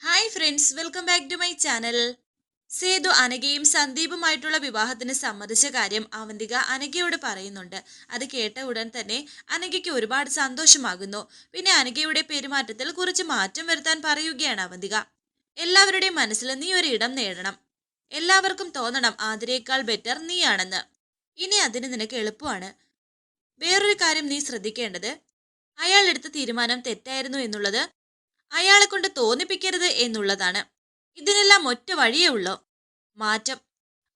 Hi friends welcome back to my channel Sethu അനഘയും സന്ദീപുമായിട്ടുള്ള വിവാഹത്തിന് സമ്മതിച്ച കാര്യം അവന്തിക അനഘയോട് പറയുന്നുണ്ട്. അത് കേട്ട ഉടൻ തന്നെ അനഘയ്ക്ക് ഒരുപാട് സന്തോഷമാകുന്നു. പിന്നെ അനഘയുടെ പെരുമാറ്റത്തിൽ കുറച്ച് മാറ്റം വരുത്താൻ പറയുകയാണ് അവന്തിക. എല്ലാവരുടെയും മനസ്സിൽ നീ ഒരു ഇടം നേടണം. എല്ലാവർക്കും തോന്നണം ആതിരേക്കാൾ ബെറ്റർ നീയാണെന്ന്. ഇനി അതിന് നിനക്ക് എളുപ്പമാണ്. വേറൊരു കാര്യം നീ ശ്രദ്ധിക്കേണ്ടത്. അയാൾ എടുത്ത തീരുമാനം തെറ്റായിരുന്നു എന്നുള്ളത് അയാളെ കൊണ്ട് തോന്നിപ്പിക്കരുത് എന്നുള്ളതാണ്. ഇതിനെല്ലാം ഒറ്റ വഴിയേ ഉള്ളൂ. മാറ്റം.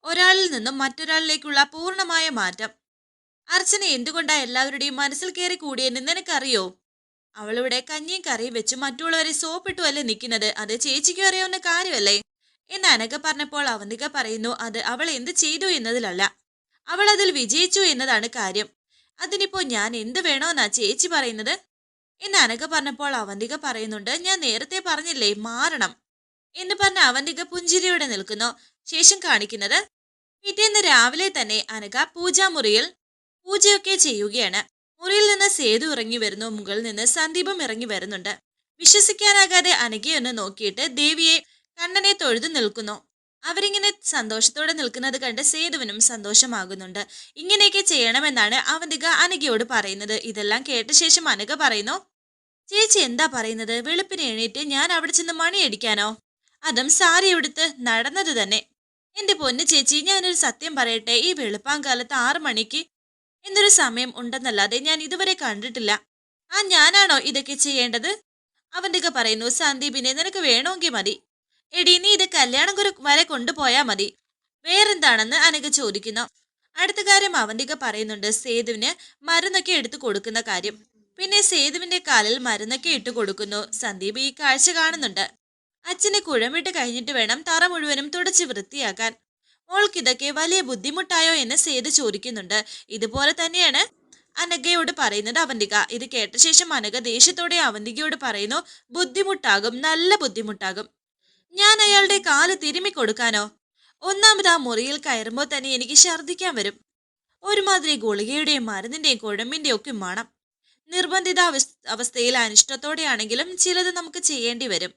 ഒരാളിൽ നിന്നും മറ്റൊരാളിലേക്കുള്ള പൂർണമായ മാറ്റം. അർച്ചന എന്തുകൊണ്ടാ എല്ലാവരുടെയും മനസ്സിൽ കയറി കൂടിയെന്ന് നിനക്കറിയോ? അവളിവിടെ കഞ്ഞിയും കറിയും വെച്ച് മറ്റുള്ളവരെ സോപ്പിട്ടുമല്ലേ നിൽക്കുന്നത്? അത് ചേച്ചിക്കും അറിയാവുന്ന കാര്യമല്ലേ? എന്ന് അനഘ പറഞ്ഞപ്പോൾ അവന്തിക പറയുന്നു അത് അവൾ എന്ത് ചെയ്തു എന്നതിലല്ല. അവൾ അതിൽ വിജയിച്ചു എന്നതാണ് കാര്യം. അതിനിപ്പോ ഞാൻ എന്ത് വേണോന്നാ ചേച്ചി പറയുന്നത്? എന്ന് അനഘ പറഞ്ഞപ്പോൾ അവന്തിക പറയുന്നുണ്ട് ഞാൻ നേരത്തെ പറഞ്ഞില്ലേ മാറണം എന്ന് പറഞ്ഞ അവന്തിക പുഞ്ചിരിയോടെ നിൽക്കുന്നു. ശേഷം കാണിക്കുന്നത് പിറ്റേന്ന് രാവിലെ തന്നെ അനഘ പൂജാമുറിയിൽ പൂജയൊക്കെ ചെയ്യുകയാണ്. മുറിയിൽ നിന്ന് സേതു ഇറങ്ങി വരുന്നു മുകളിൽ നിന്ന് സന്ദീപം ഇറങ്ങി വരുന്നുണ്ട്. വിശ്വസിക്കാനാകാതെ അനഘയൊന്ന് നോക്കിയിട്ട് ദേവിയെ കണ്ണനെ തൊഴുതു നിൽക്കുന്നു. അവരിങ്ങനെ സന്തോഷത്തോടെ നിൽക്കുന്നത് കണ്ട് സേതുവിനും സന്തോഷമാകുന്നുണ്ട്. ഇങ്ങനെയൊക്കെ ചെയ്യണമെന്നാണ് അവന്തിക അനഘയോട് പറയുന്നത്. ഇതെല്ലാം കേട്ട ശേഷം അനഘ പറയുന്നു ചേച്ചി എന്താ പറയുന്നത്? വെളുപ്പിന് എണീറ്റ് ഞാൻ അവിടെ ചെന്ന് മണിയടിക്കാനോ? അതും സാരി എടുത്ത് നടന്നത് തന്നെ. എന്റെ പൊന്ന് ചേച്ചി ഞാനൊരു സത്യം പറയട്ടെ. ഈ വെളുപ്പാങ്കാലത്ത് ആറു മണിക്ക് എന്നൊരു സമയം ഉണ്ടെന്നല്ലാതെ ഞാൻ ഇതുവരെ കണ്ടിട്ടില്ല. ആ ഞാനാണോ ഇതൊക്കെ ചെയ്യേണ്ടത്? അവന്തിക പറയുന്നു സന്ദീപിനെ നിനക്ക് വേണമെങ്കിൽ മതി. എടി നീ ഇത് കല്യാണം കുരു വരെ കൊണ്ടുപോയാ മതി. വേറെന്താണെന്ന് അനക്ക് ചോദിക്കുന്നു. അടുത്ത കാര്യം അവന്തിക പറയുന്നുണ്ട് സേതുവിന് മരുന്നൊക്കെ എടുത്തു കൊടുക്കുന്ന കാര്യം. പിന്നെ സേതുവിന്റെ കാലിൽ മരുന്നൊക്കെ ഇട്ട് കൊടുക്കുന്നു. സന്ദീപ് ഈ കാഴ്ച കാണുന്നുണ്ട്. അച്ഛനെ കുഴമിട്ട് കഴിഞ്ഞിട്ട് വേണം തറ മുഴുവനും തുടച്ച് വൃത്തിയാക്കാൻ. മോൾക്കിതൊക്കെ വലിയ ബുദ്ധിമുട്ടായോ എന്ന് സേതു ചോദിക്കുന്നുണ്ട്. ഇതുപോലെ തന്നെയാണ് അനഘയോട് പറയുന്നത് അവന്തിക. ഇത് കേട്ട ശേഷം അനഘ ദേഷ്യത്തോടെ അവന്തികയോട് പറയുന്നു ബുദ്ധിമുട്ടാകും നല്ല ബുദ്ധിമുട്ടാകും. ഞാൻ അയാളുടെ കാൽ തിരുമ്മി കൊടുക്കാനോ? ഒന്നാമത് ആ മുറിയിൽ കയറുമ്പോൾ തന്നെ എനിക്ക് ഛർദ്ദിക്കാൻ വരും. ഒരുമാതിരി ഗുളികയുടെയും മരുന്നിന്റെയും കുഴമ്പിന്റെയും ഒക്കെ മണം. നിർബന്ധിത അവസ്- അവസ്ഥയിൽ അനിഷ്ടത്തോടെയാണെങ്കിലും ചിലത് നമുക്ക് ചെയ്യേണ്ടി വരും.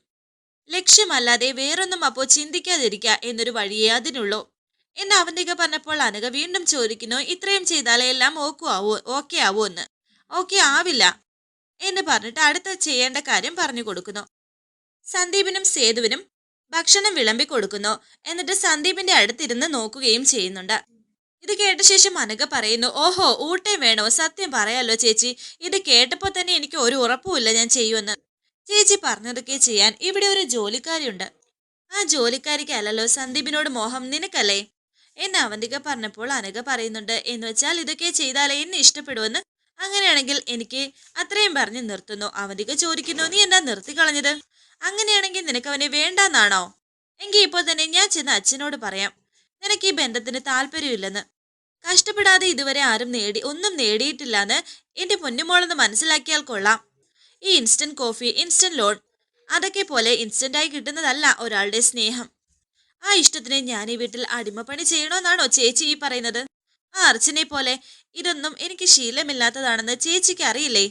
ലക്ഷ്യമല്ലാതെ വേറൊന്നും അപ്പോൾ ചിന്തിക്കാതിരിക്കുക എന്നൊരു വഴിയേ അതിനുള്ളൂ. എന്ന് അവന്തിക പറഞ്ഞപ്പോൾ അനഘ വീണ്ടും ചോദിക്കുന്നു ഇത്രയും ചെയ്താലേ എല്ലാം ഓക്കു ആവോ ഓക്കെ ആവോ എന്ന്. ഓക്കെ ആവില്ല എന്ന് പറഞ്ഞിട്ട് അടുത്ത ചെയ്യേണ്ട കാര്യം പറഞ്ഞു കൊടുക്കുന്നു. സന്ദീപിനും സേതുവിനും ഭക്ഷണം വിളമ്പി കൊടുക്കുന്നു. എന്നിട്ട് സന്ദീപിന്റെ അടുത്തിരുന്ന് നോക്കുകയും ചെയ്യുന്നുണ്ട്. ഇത് കേട്ട ശേഷം അനഘ പറയുന്നു ഓഹോ ഊട്ടയും വേണോ? സത്യം പറയാലോ ചേച്ചി. ഇത് കേട്ടപ്പോൾ തന്നെ എനിക്ക് ഒരു ഉറപ്പുമില്ല ഞാൻ ചെയ്യുമെന്ന്. ചേച്ചി പറഞ്ഞതൊക്കെ ചെയ്യാൻ ഇവിടെ ഒരു ജോലിക്കാരിയുണ്ട്. ആ ജോലിക്കാരിക്ക് അല്ലല്ലോ സന്ദീപിനോട് മോഹം നിനക്കല്ലേ? എന്ന് അവന്തിക പറഞ്ഞപ്പോൾ അനഘ പറയുന്നുണ്ട് എന്ന് വെച്ചാൽ ഇതൊക്കെ ചെയ്താലേ എന്നെ ഇഷ്ടപ്പെടുമെന്ന്? അങ്ങനെയാണെങ്കിൽ എനിക്ക് അത്രയും പറഞ്ഞ് നിർത്തുന്നു. അവന്തിക ചോദിക്കുന്നു നീ എന്താ നിർത്തിക്കളഞ്ഞത് അങ്ങനെയാണെങ്കിൽ നിനക്ക് അവനെ വേണ്ടാന്നാണോ? എങ്കിൽ ഇപ്പോൾ തന്നെ ഞാൻ ചെന്ന് അച്ഛനോട് പറയാം. നിനക്ക് ഈ ബന്ധത്തിന് താല്പര്യമില്ലെന്ന്. കഷ്ടപ്പെടാതെ ഇതുവരെ ആരും നേടി ഒന്നും നേടിയിട്ടില്ലെന്ന് എന്റെ പൊന്നുമോളെന്ന് മനസ്സിലാക്കിയാൽ കൊള്ളാം. ഈ ഇൻസ്റ്റന്റ് കോഫി ഇൻസ്റ്റന്റ് ലോൺ അതൊക്കെ പോലെ ഇൻസ്റ്റന്റ് ആയി കിട്ടുന്നതല്ല ഒരാളുടെ സ്നേഹം. ആ ഇഷ്ടത്തിന് ഞാൻ ഈ വീട്ടിൽ അടിമപ്പണി ചെയ്യണമെന്നാണോ ചേച്ചി ഈ പറയുന്നത്? ആ അർച്ചനെ പോലെ ഇതൊന്നും എനിക്ക് ശീലമില്ലാത്തതാണെന്ന് ചേച്ചിക്ക് അറിയില്ലേ?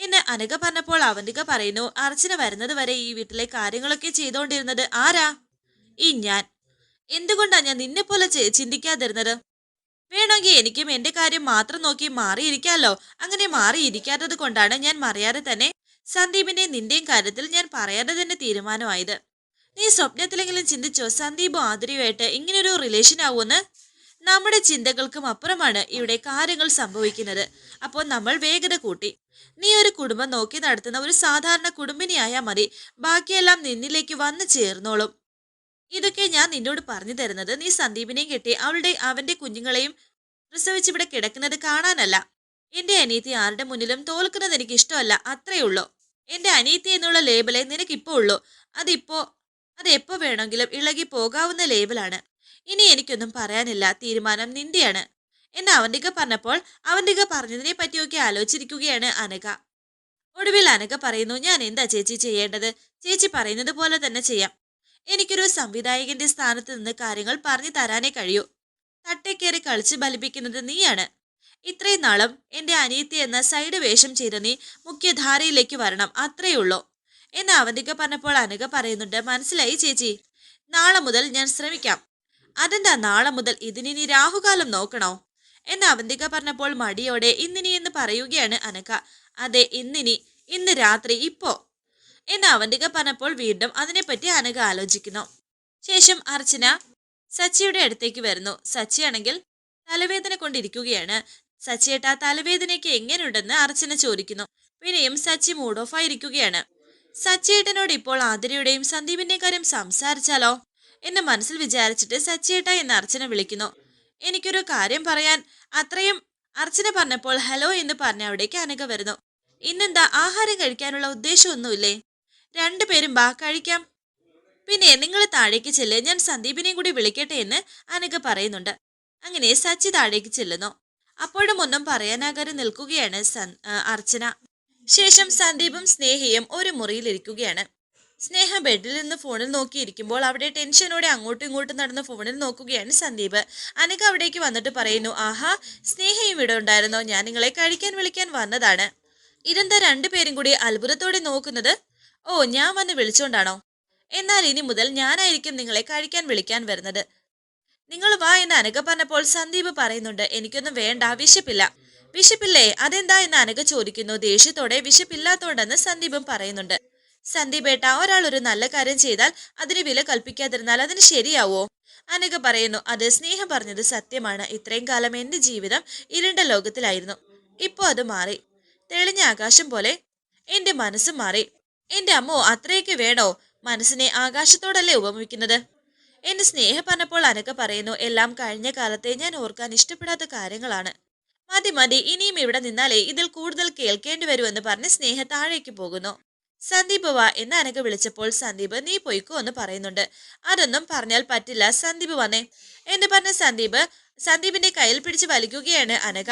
എന്നെ അനഘ പറഞ്ഞപ്പോൾ അവന്തിക പറയുന്നു അർച്ചന വരുന്നത് വരെ ഈ വീട്ടിലെ കാര്യങ്ങളൊക്കെ ചെയ്തുകൊണ്ടിരുന്നത് ആരാ? ഈ ഞാൻ. എന്തുകൊണ്ടാ ഞാൻ നിന്നെ പോലെ ചിന്തിക്കാതിരുന്നത്? വേണമെങ്കിൽ എനിക്കും എന്റെ കാര്യം മാത്രം നോക്കി മാറിയിരിക്കാമല്ലോ അങ്ങനെ മാറിയിരിക്കാത്തത് കൊണ്ടാണ് ഞാൻ മറിയാതെ തന്നെ സന്ദീപിന്റെ നിന്റെയും കാര്യത്തിൽ ഞാൻ പറയാതെ തന്നെ തീരുമാനമായത്. നീ സ്വപ്നത്തിലെങ്കിലും ചിന്തിച്ചോ സന്ദീപും ആതിരയുമായിട്ട് ഇങ്ങനൊരു റിലേഷൻ ആവുമെന്ന്? നമ്മുടെ ചിന്തകൾക്കും അപ്പുറമാണ് ഇവിടെ കാര്യങ്ങൾ സംഭവിക്കുന്നത്. അപ്പോൾ നമ്മൾ വേഗത കൂട്ടി. നീ ഒരു കുടുംബം നോക്കി നടത്തുന്ന ഒരു സാധാരണ കുടുംബിനിയായാൽ മതി. ബാക്കിയെല്ലാം നിന്നിലേക്ക് വന്നു ചേർന്നോളും. ഇതൊക്കെ ഞാൻ നിന്നോട് പറഞ്ഞു തരുന്നത് നീ സന്ദീപിനെയും കെട്ടി അവളുടെ അവന്റെ കുഞ്ഞുങ്ങളെയും പ്രസവിച്ച് ഇവിടെ കിടക്കുന്നത് കാണാനല്ല. എന്റെ അനീതി ആരുടെ മുന്നിലും തോൽക്കുന്നത് എനിക്ക് ഇഷ്ടമല്ല അത്രേ ഉള്ളൂ. എന്റെ അനീതി എന്നുള്ള ലേബലേ നിനക്കിപ്പോ ഉള്ളൂ. അതിപ്പോ അത് എപ്പോ വേണമെങ്കിലും ഇളകി പോകാവുന്ന ലേബലാണ് ഇനി എനിക്കൊന്നും പറയാനില്ല തീരുമാനം നിന്റെയാണ്. എന്ന് അവന്തിക പറഞ്ഞപ്പോൾ അവന്തിക പറഞ്ഞതിനെ പറ്റിയൊക്കെ ആലോചിച്ചിരിക്കുകയാണ് അനക ഒടുവിൽ അനക പറയുന്നു ഞാൻ എന്താ ചേച്ചി ചെയ്യേണ്ടത്? ചേച്ചി പറയുന്നത് പോലെ തന്നെ ചെയ്യാം. എനിക്കൊരു സംവിധായകന്റെ സ്ഥാനത്ത് നിന്ന് കാര്യങ്ങൾ പറഞ്ഞു തരാനേ കഴിയൂ. തട്ടേക്കേറി കളിച്ച് ബലിപ്പിക്കുന്നത് നീയാണ്. ഇത്രയും നാളും എന്റെ അനിയത്തി എന്ന സൈഡ് വേഷം ചെയ്ത നീ മുഖ്യധാരയിലേക്ക് വരണം അത്രയേ ഉള്ളൂ. എന്ന് അവന്തിക പറഞ്ഞപ്പോൾ അനുക പറയുന്നുണ്ട് മനസ്സിലായി ചേച്ചി. നാളെ മുതൽ ഞാൻ ശ്രമിക്കാം. അതെന്താ നാളെ മുതൽ ഇതിനി രാഹുകാലം നോക്കണോ? എന്ന് അവന്തിക പറഞ്ഞപ്പോൾ മടിയോടെ ഇന്നിനി എന്ന് പറയുകയാണ് അനക അതെ ഇന്നിനി. ഇന്ന് രാത്രി ഇപ്പോ. എന്ന് അവന്തിക പറഞ്ഞപ്പോൾ വീണ്ടും അതിനെപ്പറ്റി അനഘ ആലോചിക്കുന്നു. ശേഷം അർച്ചന സച്ചിയുടെ അടുത്തേക്ക് വരുന്നു. സച്ചിയാണെങ്കിൽ തലവേദന കൊണ്ടിരിക്കുകയാണ്. സച്ചിയേട്ട തലവേദനയ്ക്ക് എങ്ങനെയുണ്ടെന്ന് അർച്ചന ചോദിക്കുന്നു. പിന്നെയും സച്ചി മൂഡ് ഓഫ് ആയിരിക്കുകയാണ്. സച്ചിയേട്ടനോട് ഇപ്പോൾ ആതിരയുടെയും സന്ദീപിന്റെയും കാര്യം സംസാരിച്ചാലോ? എന്ന് മനസ്സിൽ വിചാരിച്ചിട്ട് സച്ചിയേട്ട എന്ന് അർച്ചന വിളിക്കുന്നു. എനിക്കൊരു കാര്യം പറയാൻ അത്രയും അർച്ചന പറഞ്ഞപ്പോൾ ഹലോ എന്ന് പറഞ്ഞ അവിടേക്ക് അനഘ വരുന്നു. ഇന്നെന്താ ആഹാരം കഴിക്കാനുള്ള ഉദ്ദേശമൊന്നുമില്ലേ? രണ്ടുപേരും ബാ കഴിക്കാം. പിന്നെ നിങ്ങൾ താഴേക്ക് ചെല്ല് ഞാൻ സന്ദീപിനെയും കൂടി വിളിക്കട്ടെ എന്ന് അനഘ പറയുന്നുണ്ട്. അങ്ങനെ സച്ചി താഴേക്ക് ചെല്ലുന്നു. അപ്പോഴും ഒന്നും പറയാനാകാതെ നിൽക്കുകയാണ് അർച്ചന. ശേഷം സന്ദീപും സ്നേഹയും ഒരു മുറിയിലിരിക്കുകയാണ് സ്നേഹ ബെഡിൽ നിന്ന് ഫോണിൽ നോക്കിയിരിക്കുമ്പോൾ അവിടെ ടെൻഷനോടെ അങ്ങോട്ടും ഇങ്ങോട്ടും നടന്ന് ഫോണിൽ നോക്കുകയാണ് സന്ദീപ്. അനക അവിടേക്ക് വന്നിട്ട് പറയുന്നു ആഹാ സ്നേഹയും ഇവിടെ ഉണ്ടായിരുന്നോ? ഞാൻ നിങ്ങളെ കഴിക്കാൻ വിളിക്കാൻ വന്നതാണ്. ഇതെന്താ രണ്ടുപേരും കൂടി അത്ഭുതത്തോടെ നോക്കുന്നത് ഓ ഞാൻ വന്ന് വിളിച്ചോണ്ടാണോ? എന്നാൽ ഇനി മുതൽ ഞാനായിരിക്കും നിങ്ങളെ കഴിക്കാൻ വിളിക്കാൻ വരുന്നത്. നിങ്ങൾ വാ എന്ന് അനഘ പറഞ്ഞപ്പോൾ സന്ദീപ് പറയുന്നുണ്ട് എനിക്കൊന്നും വേണ്ട വിശപ്പില്ല. വിശപ്പില്ലേ? അതെന്താ? എന്ന് അനഘ ചോദിക്കുന്നു. ദേഷ്യത്തോടെ വിശപ്പില്ലാത്തോണ്ടെന്ന് സന്ദീപും പറയുന്നുണ്ട്. സന്ദീപ് ഏട്ടാ ഒരാൾ ഒരു നല്ല കാര്യം ചെയ്താൽ അതിന് വില കൽപ്പിക്കാതിരുന്നാൽ അതിന് ശരിയാവോ? അനഘ പറയുന്നു. അത് സ്നേഹം പറഞ്ഞത് സത്യമാണ്. ഇത്രയും കാലം എന്റെ ജീവിതം ഇരുണ്ട ലോകത്തിലായിരുന്നു. ഇപ്പോ അത് മാറി. തെളിഞ്ഞ ആകാശം പോലെ എന്റെ മനസ്സ് മാറി. എന്റെ അമ്മോ അത്രയൊക്കെ വേണോ മനസ്സിനെ ആകാശത്തോടല്ലേ ഉപമിക്കുന്നത്? എന്റെ സ്നേഹം പറഞ്ഞപ്പോൾ അനക്ക പറയുന്നു എല്ലാം കഴിഞ്ഞ കാലത്തെ ഞാൻ ഓർക്കാൻ ഇഷ്ടപ്പെടാത്ത കാര്യങ്ങളാണ്. മതി മതി ഇനിയും ഇവിടെ നിന്നാലേ ഇതിൽ കൂടുതൽ കേൾക്കേണ്ടി വരുമെന്ന് പറഞ്ഞ് സ്നേഹ താഴേക്ക് പോകുന്നു. സന്ദീപ് വാ എന്ന് അനക വിളിച്ചപ്പോൾ സന്ദീപ് നീ പൊയ്ക്കോ എന്ന് പറയുന്നുണ്ട്. അതൊന്നും പറഞ്ഞാൽ പറ്റില്ല സന്ദീപ് വന്നേ എന്ന് പറഞ്ഞ സന്ദീപ് സന്ദീപിന്റെ കയ്യിൽ പിടിച്ച് വലിക്കുകയാണ് അനക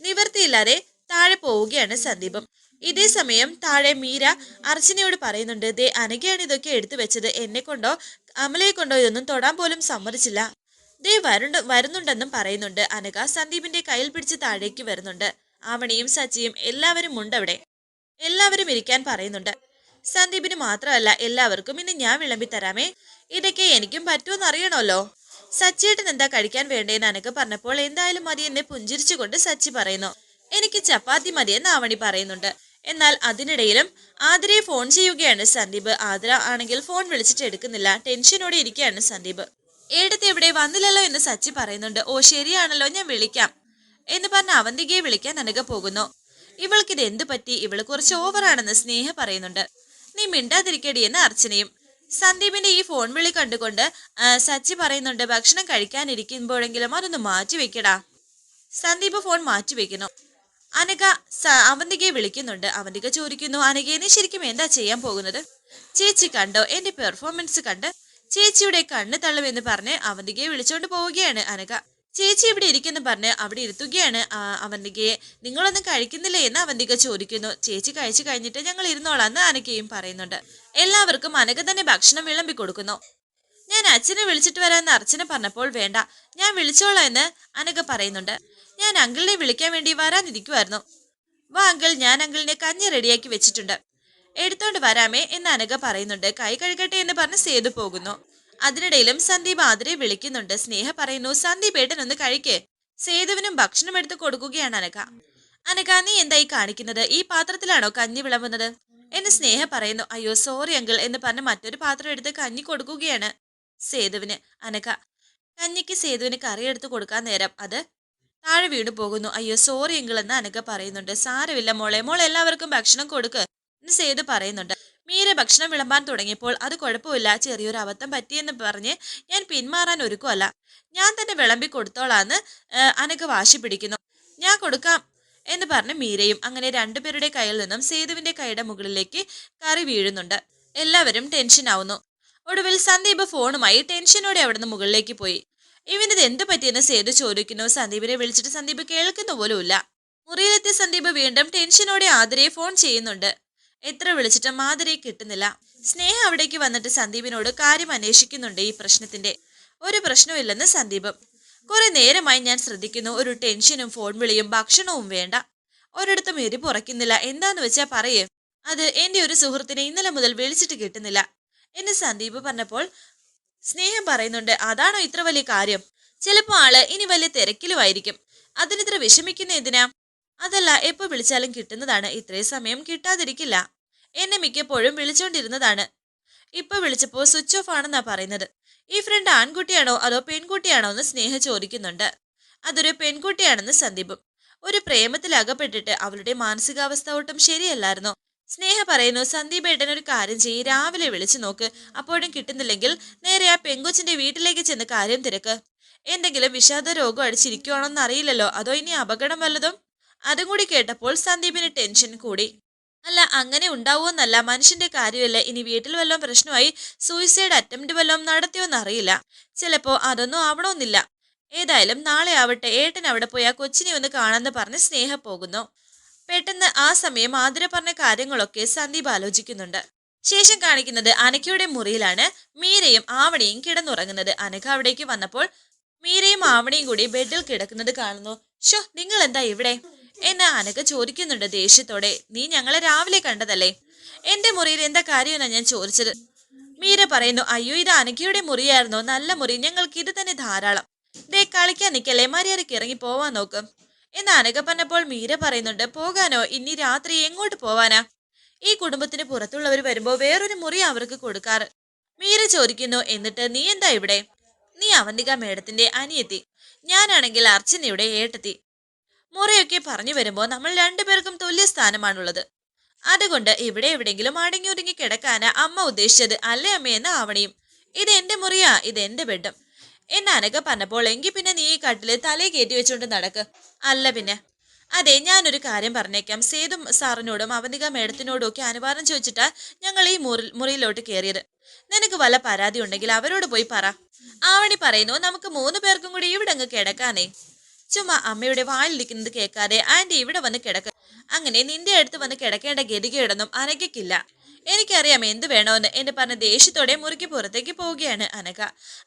നിവർത്തിയില്ലാതെ താഴെ പോവുകയാണ് സന്ദീപും. ഇതേ സമയം താഴെ മീര അർച്ചനയോട് പറയുന്നുണ്ട് ദേ അനഘയാണ് ഇതൊക്കെ എടുത്തു വെച്ചത്. എന്നെ കൊണ്ടോ അമലയെ കൊണ്ടോ ഇതൊന്നും തൊടാൻ പോലും സമ്മതിച്ചില്ല. ദേ വരുണ്ട് വരുന്നുണ്ടെന്നും പറയുന്നുണ്ട്. അനഘ സന്ദീപിന്റെ കയ്യിൽ പിടിച്ച് താഴേക്ക് വരുന്നുണ്ട്. ആവണിയും സച്ചിയും എല്ലാവരും ഉണ്ടവിടെ. എല്ലാവരും ഇരിക്കാൻ പറയുന്നുണ്ട്. സന്ദീപിന് മാത്രമല്ല എല്ലാവർക്കും ഇന്ന് ഞാൻ വിളമ്പി തരാമേ. ഇതൊക്കെ എനിക്കും പറ്റുമെന്ന് അറിയണമല്ലോ. സച്ചിയേട്ടൻ എന്താ കഴിക്കാൻ വേണ്ടേന്ന് അനഘ പറഞ്ഞപ്പോൾ എന്തായാലും മതി എന്നെ പുഞ്ചിരിച്ചുകൊണ്ട് സച്ചി പറയുന്നു. എനിക്ക് ചപ്പാത്തി മതിയെന്ന് ആവണി പറയുന്നുണ്ട്. എന്നാൽ അതിനിടയിലും ആതിരയെ ഫോൺ ചെയ്യുകയാണ് സന്ദീപ്. ആതിര ആണെങ്കിൽ ഫോൺ വിളിച്ചിട്ട് എടുക്കുന്നില്ല. ടെൻഷനോടെ ഇരിക്കുകയാണ് സന്ദീപ്. ഏടത്തെ എവിടെ? വന്നില്ലല്ലോ എന്ന് സച്ചി പറയുന്നുണ്ട്. ഓ ശരിയാണല്ലോ ഞാൻ വിളിക്കാം എന്ന് പറഞ്ഞ അവന്തികയെ വിളിക്കാൻ അനുക പോകുന്നു. ഇവൾക്കിത് എന്തു പറ്റി? ഇവൾ കുറച്ച് ഓവറാണെന്ന് സ്നേഹ പറയുന്നുണ്ട്. നീ മിണ്ടാതിരിക്കടി എന്ന് അർച്ചനയും. സന്ദീപിന്റെ ഈ ഫോൺ വിളി കണ്ടുകൊണ്ട് സച്ചി പറയുന്നുണ്ട് ഭക്ഷണം കഴിക്കാനിരിക്കുമ്പോഴെങ്കിലും അതൊന്ന് മാറ്റി വെക്കടാ സന്ദീപ് ഫോൺ മാറ്റി വെക്കുന്നു അനഘ സ- അവന്തികയെ വിളിക്കുന്നുണ്ട്. അവന്തിക ചോദിക്കുന്നു അനകയെ നീ ശരിക്കും എന്താ ചെയ്യാൻ പോകുന്നത്? ചേച്ചി കണ്ടോ എന്റെ പെർഫോമൻസ് കണ്ട് ചേച്ചിയുടെ കണ്ണ് തള്ളുമെന്ന് പറഞ്ഞ് അവന്തികയെ വിളിച്ചോണ്ട് പോവുകയാണ് അനക. ചേച്ചി ഇവിടെ ഇരിക്കുന്നു പറഞ്ഞ് അവിടെ ഇരുത്തുകയാണ് അവന്തികയെ. നിങ്ങളൊന്നും കഴിക്കുന്നില്ലേ? എന്ന് അവന്തിക ചോദിക്കുന്നു. ചേച്ചി കഴിച്ചു കഴിഞ്ഞിട്ട് ഞങ്ങൾ ഇരുന്നോളാം എന്ന് അനക്കയും പറയുന്നുണ്ട്. എല്ലാവർക്കും അനക തന്നെ ഭക്ഷണം വിളമ്പി കൊടുക്കുന്നു. ഞാൻ അച്ഛനെ വിളിച്ചിട്ട് വരാമെന്ന് അർച്ചന പറഞ്ഞപ്പോൾ വേണ്ട. ഞാൻ വിളിച്ചോളാം എന്ന് അനക പറയുന്നുണ്ട്. ഞാൻ അങ്കിളിനെ വിളിക്കാൻ വേണ്ടി വരാനിരിക്കുമായിരുന്നു വാ അങ്കിൾ ഞാൻ അങ്കിളിനെ കഞ്ഞി റെഡിയാക്കി വെച്ചിട്ടുണ്ട്. എടുത്തോണ്ട് വരാമേ എന്ന് അനക പറയുന്നുണ്ട്. കൈ കഴുകട്ടെ എന്ന് പറഞ്ഞ് സേതു പോകുന്നു. അതിനിടയിലും സന്ദീപ് ആതിരെ വിളിക്കുന്നുണ്ട്. സ്നേഹ പറയുന്നു സന്ദീപ് ഏട്ടൻ ഒന്ന് കഴിക്കേ. സേതുവിനും ഭക്ഷണം എടുത്ത് കൊടുക്കുകയാണ് അനക അനഘ നീ എന്തായി കാണിക്കുന്നത്? ഈ പാത്രത്തിലാണോ കഞ്ഞി വിളമ്പുന്നത്? എന്ന് സ്നേഹ പറയുന്നു. അയ്യോ സോറി അങ്കിൾ എന്ന് പറഞ്ഞ് മറ്റൊരു പാത്രം എടുത്ത് കഞ്ഞി കൊടുക്കുകയാണ്. സേതുവിന്. അനക കഞ്ഞിക്ക് സേതുവിന് കറി എടുത്ത് കൊടുക്കാൻ നേരം അത് താഴെ വീണ് പോകുന്നു. അയ്യോ സോറി എങ്കിൽ എന്ന് അനഘ പറയുന്നുണ്ട്. സാരമില്ല മോളെ. മോൾ എല്ലാവർക്കും ഭക്ഷണം കൊടുക്ക് എന്ന് സേതു പറയുന്നുണ്ട്. മീര ഭക്ഷണം വിളമ്പാൻ തുടങ്ങിയപ്പോൾ അത് കുഴപ്പമില്ല. ചെറിയൊരു അബദ്ധം പറ്റിയെന്ന് പറഞ്ഞ് ഞാൻ പിന്മാറാൻ ഒരുക്കുമല്ല ഞാൻ തന്നെ വിളമ്പി കൊടുത്തോളാന്ന് അനക്ക് വാശി പിടിക്കുന്നു. ഞാൻ കൊടുക്കാം എന്ന് പറഞ്ഞ് മീരയും അങ്ങനെ രണ്ടുപേരുടെ കയ്യിൽ നിന്നും സേതുവിന്റെ കൈയുടെ മുകളിലേക്ക് കറി വീഴുന്നുണ്ട്. എല്ലാവരും ടെൻഷൻ ആവുന്നു. ഒടുവിൽ സന്ദീപ് ഫോണുമായി ടെൻഷനോടെ അവിടുന്ന് മുകളിലേക്ക് പോയി. ഇവനിത് എന്ത് പറ്റിയെന്ന് സേതു ചോദിക്കുന്നു. സന്ദീപിനെ വിളിച്ചിട്ട് സന്ദീപ് കേൾക്കുന്ന പോലുമില്ല. മുറിയിലെത്തിയ സന്ദീപ് വീണ്ടും ടെൻഷനോടെ ആതിരയെ ഫോൺ ചെയ്യുന്നുണ്ട്. എത്ര വിളിച്ചിട്ടും ആതിരയെ കിട്ടുന്നില്ല. സ്നേഹ അവിടേക്ക് വന്നിട്ട് സന്ദീപിനോട് കാര്യം അന്വേഷിക്കുന്നുണ്ട് ഈ പ്രശ്നത്തിന്റെ. ഒരു പ്രശ്നമില്ലെന്ന് സന്ദീപ്. കുറെ നേരമായി ഞാൻ ശ്രദ്ധിക്കുന്നു. ഒരു ടെൻഷനും ഫോൺ വിളിയും ഭക്ഷണവും വേണ്ട. ഒരിടത്തും എരി എന്താന്ന് വെച്ചാൽ പറയേ. അത് എന്റെ ഒരു സുഹൃത്തിനെ ഇന്നലെ മുതൽ വിളിച്ചിട്ട് കിട്ടുന്നില്ല. എന്ന് സന്ദീപ് പറഞ്ഞപ്പോൾ സ്നേഹം പറയുന്നുണ്ട്. അതാണോ ഇത്ര വലിയ കാര്യം? ചിലപ്പോൾ ആൾ ഇനി വലിയ തിരക്കിലുമായിരിക്കും. അതിനിത്ര വിഷമിക്കുന്ന എന്തിനാ? അതല്ല എപ്പോൾ വിളിച്ചാലും കിട്ടുന്നതാണ്. ഇത്രയും സമയം കിട്ടാതിരിക്കില്ല. എന്നെ മിക്കപ്പോഴും വിളിച്ചുകൊണ്ടിരുന്നതാണ് ഇപ്പൊ വിളിച്ചപ്പോൾ സ്വിച്ച് ഓഫ് ആണെന്നാ പറയുന്നത്. ഈ ഫ്രണ്ട് ആൺകുട്ടിയാണോ അതോ പെൺകുട്ടിയാണോ എന്ന് സ്നേഹ ചോദിക്കുന്നുണ്ട്. അതൊരു പെൺകുട്ടിയാണെന്ന് സന്ദീപും. ഒരു പ്രേമത്തിൽ അകപ്പെട്ടിട്ട് അവളുടെ മാനസികാവസ്ഥ ഒട്ടും ശരിയല്ലായിരുന്നു? സ്നേഹ പറയുന്നു സന്ദീപ് ഏട്ടൻ ഒരു കാര്യം ചെയ്യ് രാവിലെ വിളിച്ചു നോക്ക്. അപ്പോഴും കിട്ടുന്നില്ലെങ്കിൽ നേരെ ആ പെങ്കൊച്ചിന്റെ വീട്ടിലേക്ക് ചെന്ന് കാര്യം തിരക്ക്. എന്തെങ്കിലും വിഷാദ രോഗം അടിച്ചിരിക്കുവാണോന്ന് അറിയില്ലല്ലോ. അതോ ഇനി അപകടം വല്ലതും? അതും കൂടി കേട്ടപ്പോൾ സന്ദീപിന് ടെൻഷൻ കൂടി. അല്ല അങ്ങനെ ഉണ്ടാവുമെന്നല്ല മനുഷ്യന്റെ കാര്യമല്ല. ഇനി വീട്ടിൽ വല്ലതും പ്രശ്നമായി സൂയിസൈഡ് അറ്റംപ്റ്റ് വല്ലതും നടത്തിയോന്ന് അറിയില്ല. ചിലപ്പോ അതൊന്നും ആവണമെന്നില്ല ഏതായാലും നാളെ ആവട്ടെ. ഏട്ടൻ അവിടെ പോയി ആ കൊച്ചിനെ ഒന്ന് കാണാന്ന് പറഞ്ഞ് സ്നേഹ പോകുന്നു. പെട്ടെന്ന് ആ സമയം ആതിര പറഞ്ഞ കാര്യങ്ങളൊക്കെ സന്ദീപ് ആലോചിക്കുന്നുണ്ട്. ശേഷം കാണിക്കുന്നത് അനക്കയുടെ മുറിയിലാണ്. മീരയും ആവണിയും കിടന്നുറങ്ങുന്നത്. അനക്ക അവിടേക്ക് വന്നപ്പോൾ മീരയും ആവണിയും കൂടി ബെഡിൽ കിടക്കുന്നത് കാണുന്നു. ഷോ നിങ്ങൾ എന്താ ഇവിടെ? എന്നെ അനക്ക ചോദിക്കുന്നുണ്ട് ദേഷ്യത്തോടെ. നീ ഞങ്ങളെ രാവിലെ കണ്ടതല്ലേ? എന്റെ മുറിയിൽ എന്താ കാര്യമെന്നാ ഞാൻ ചോദിച്ചത്? മീര പറയുന്നു അയ്യോ ഇത് അനക്കയുടെ മുറിയായിരുന്നോ. നല്ല മുറി. ഞങ്ങൾക്ക് ഇത് തന്നെ ധാരാളം. ദേ കളിക്കാൻ നിൽക്കല്ലേ മര്യാദയ്ക്ക് ഇറങ്ങി പോവാൻ നോക്കും. എന്ന് അനക പറഞ്ഞപ്പോൾ മീര പറയുന്നുണ്ട് പോകാനോ? ഇനി രാത്രി എങ്ങോട്ട് പോവാനാ? ഈ കുടുംബത്തിന് പുറത്തുള്ളവർ വരുമ്പോ വേറൊരു മുറി അവർക്ക് കൊടുക്കാറ്. മീര ചോദിക്കുന്നു എന്നിട്ട് നീ എന്താ ഇവിടെ? നീ അവന്തിക മേഡത്തിന്റെ അനിയത്തി. ഞാനാണെങ്കിൽ അർച്ചനയുടെ ഏട്ടത്തി. മുറയൊക്കെ പറഞ്ഞു വരുമ്പോൾ നമ്മൾ രണ്ടുപേർക്കും തുല്യ സ്ഥാനമാണുള്ളത്. അതുകൊണ്ട് ഇവിടെ എവിടെയെങ്കിലും അടങ്ങി ഒതുങ്ങി കിടക്കാനാ അമ്മ ഉദ്ദേശിച്ചത് അല്ലേ അമ്മയെന്ന് ആവണിയും. ഇത് എന്റെ മുറിയാ ഇത് എന്റെ ബെഡും. എന്നെ അനക പറഞ്ഞപ്പോൾ എങ്കിൽ പിന്നെ നീ ഈ കട്ടിൽ തലയിൽ കയറ്റി വെച്ചുകൊണ്ട് നടക്ക്. അല്ല പിന്നെ. അതെ ഞാനൊരു കാര്യം പറഞ്ഞേക്കാം. സേതു സാറിനോടും അവന്തിക മേഡത്തിനോടും ഒക്കെ അനുവാദം ചോദിച്ചിട്ടാ ഞങ്ങൾ ഈ മുറി മുറിയിലോട്ട് കയറിയത് നിനക്ക് വല്ല പരാതി ഉണ്ടെങ്കിൽ അവരോട് പോയി പറ. ആവണി പറയുന്നു നമുക്ക് മൂന്ന് പേർക്കും കൂടി ഇവിടെ അങ്ങ് കിടക്കാനേ. ചുമ്മാ അമ്മയുടെ വായിലിരിക്കുന്നത് കേൾക്കാതെ ആന്റി ഇവിടെ വന്ന് കിടക്ക അങ്ങനെ നിന്റെ അടുത്ത് വന്ന് കിടക്കേണ്ട ഗതികേടൊന്നും അനക്കില്ല എനിക്കറിയാം എന്ത് വേണോന്ന് എന്ന് പറഞ്ഞ ദേഷ്യത്തോടെ മുറിക്ക് പുറത്തേക്ക് പോവുകയാണ് അനക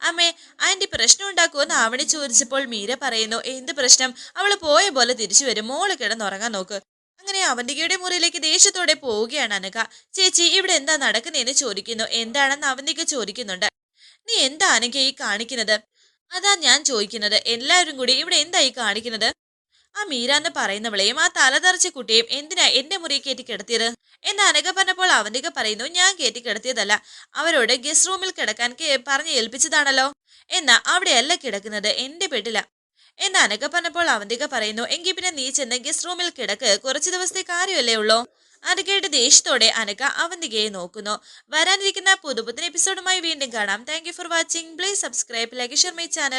അമ്മേ ആന്റി പ്രശ്നം ഉണ്ടാക്കുമെന്ന് ആവണി ചോദിച്ചപ്പോൾ മീര പറയുന്നു എന്ത് പ്രശ്നം? അവൾ പോയ പോലെ തിരിച്ചു വരും. മോൾ കിടന്നുറങ്ങാൻ നോക്ക്. അങ്ങനെ അവന്തികയുടെ മുറിയിലേക്ക് ദേഷ്യത്തോടെ പോവുകയാണ് അനക ചേച്ചി ഇവിടെ എന്താ നടക്കുന്നതെന്ന് ചോദിക്കുന്നു. എന്താണെന്ന് അവന്തിക ചോദിക്കുന്നുണ്ട്. നീ എന്താ അനക ഈ കാണിക്കുന്നത്? അതാ ഞാൻ ചോദിക്കുന്നത്. എല്ലാവരും കൂടി ഇവിടെ എന്താ ഈ കാണിക്കുന്നത്? ആ മീര എന്ന് പറയുന്നവളെയും ആ തലതെറിച്ച കുട്ടിയെയും എന്തിനാ എന്റെ മുറി കയറ്റി കിടത്തിയത്? എന്ന് അനക പറഞ്ഞപ്പോൾ അവനിക പറയുന്നു ഞാൻ കയറ്റി കിടത്തിയതല്ല അവരോട് ഗസ്റ്റ് റൂമിൽ കിടക്കാൻ പറഞ്ഞ് ഏൽപ്പിച്ചതാണല്ലോ. എന്നാ അവിടെയല്ല കിടക്കുന്നത് എന്റെ ബെഡില. എന്ന് അനക പറഞ്ഞപ്പോൾ അവന്തിക പറയുന്നു എങ്കിൽ പിന്നെ നീ ചെന്ന് ഗസ്റ്റ് റൂമിൽ കിടക്ക് കുറച്ച് ദിവസത്തെ കാര്യമല്ലേ ഉള്ളൂ. കേട്ട് ദേഷ്യത്തോടെ അനക അവന്തികയെ നോക്കുന്നു. വരാനിരിക്കുന്ന പുതുപുത്തൻ എപ്പിസോഡുമായി വീണ്ടും കാണാം. Thank for watching please subscribe like share my channel